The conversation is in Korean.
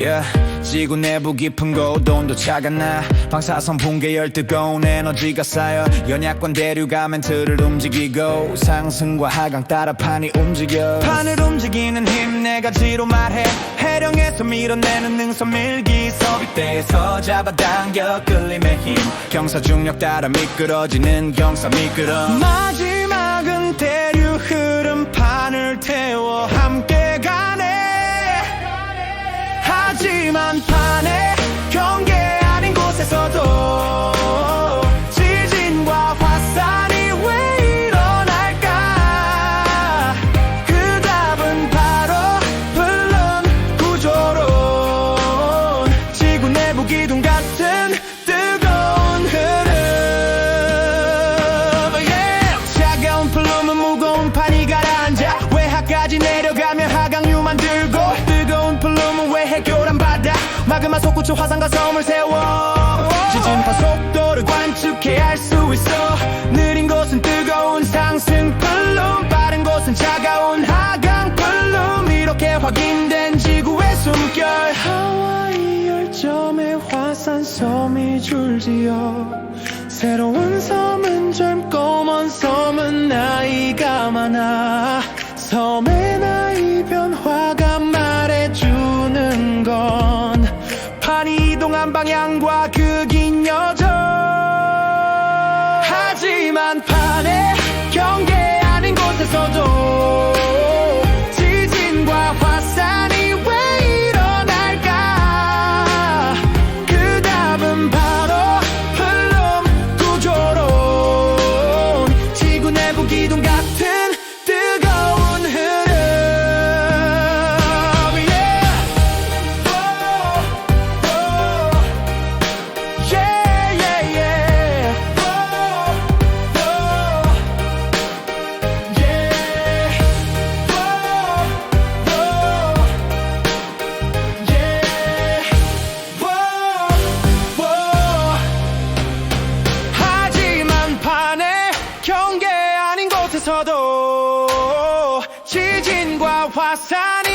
yeah. 지구 내부 깊은 곳 온도 차가 나. 방사선 붕괴열 뜨거운 에너지가 쌓여 연약관 대류가 멘트를 움직이고 상승과 하강 따라 판이 움직여. 판을 움직이는 힘 내가 지로 말해. 해령에서 밀어내는 능선 밀기 서비대에서 잡아당겨 끌림의 힘. 경사 중력 따라 미끄러지는 경사 미끄러 마지막은 대류 흐름 판을 태워 마그마 솟구쳐 화산과 섬을 세워. 지진파 속도를 관측해 알 수 있어. 느린 곳은 뜨거운 상승 플룸 빠른 곳은 차가운 하강 플룸. 이렇게 확인된 지구의 숨결. 하와이 열점의 화산 섬이 줄지어. 새로운 섬은 젊고 먼 섬은 나이가 많아 판의 경계 아닌 곳에서도 경